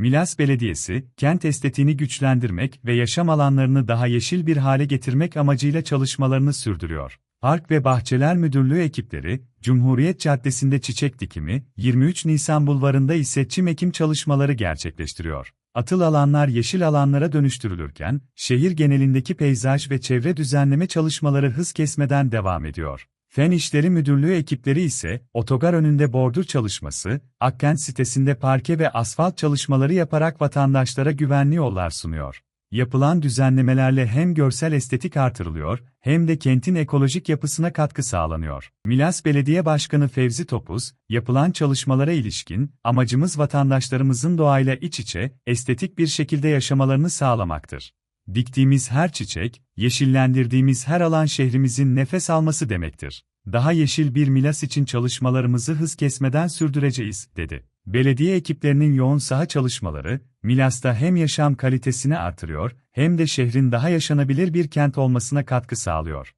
Milas Belediyesi, kent estetiğini güçlendirmek ve yaşam alanlarını daha yeşil bir hale getirmek amacıyla çalışmalarını sürdürüyor. Park ve Bahçeler Müdürlüğü ekipleri, Cumhuriyet Caddesi'nde çiçek dikimi, 23 Nisan Bulvarı'nda ise çim ekim çalışmaları gerçekleştiriyor. Atıl alanlar yeşil alanlara dönüştürülürken, şehir genelindeki peyzaj ve çevre düzenleme çalışmaları hız kesmeden devam ediyor. Fen İşleri Müdürlüğü ekipleri ise, otogar önünde bordür çalışması, Akkent sitesinde parke ve asfalt çalışmaları yaparak vatandaşlara güvenli yollar sunuyor. Yapılan düzenlemelerle hem görsel estetik artırılıyor, hem de kentin ekolojik yapısına katkı sağlanıyor. Milas Belediye Başkanı Fevzi Topuz, yapılan çalışmalara ilişkin, amacımız vatandaşlarımızın doğayla iç içe, estetik bir şekilde yaşamalarını sağlamaktır. Diktiğimiz her çiçek, yeşillendirdiğimiz her alan şehrimizin nefes alması demektir. Daha yeşil bir Milas için çalışmalarımızı hız kesmeden sürdüreceğiz, dedi. Belediye ekiplerinin yoğun saha çalışmaları, Milas'ta hem yaşam kalitesini artırıyor, hem de şehrin daha yaşanabilir bir kent olmasına katkı sağlıyor.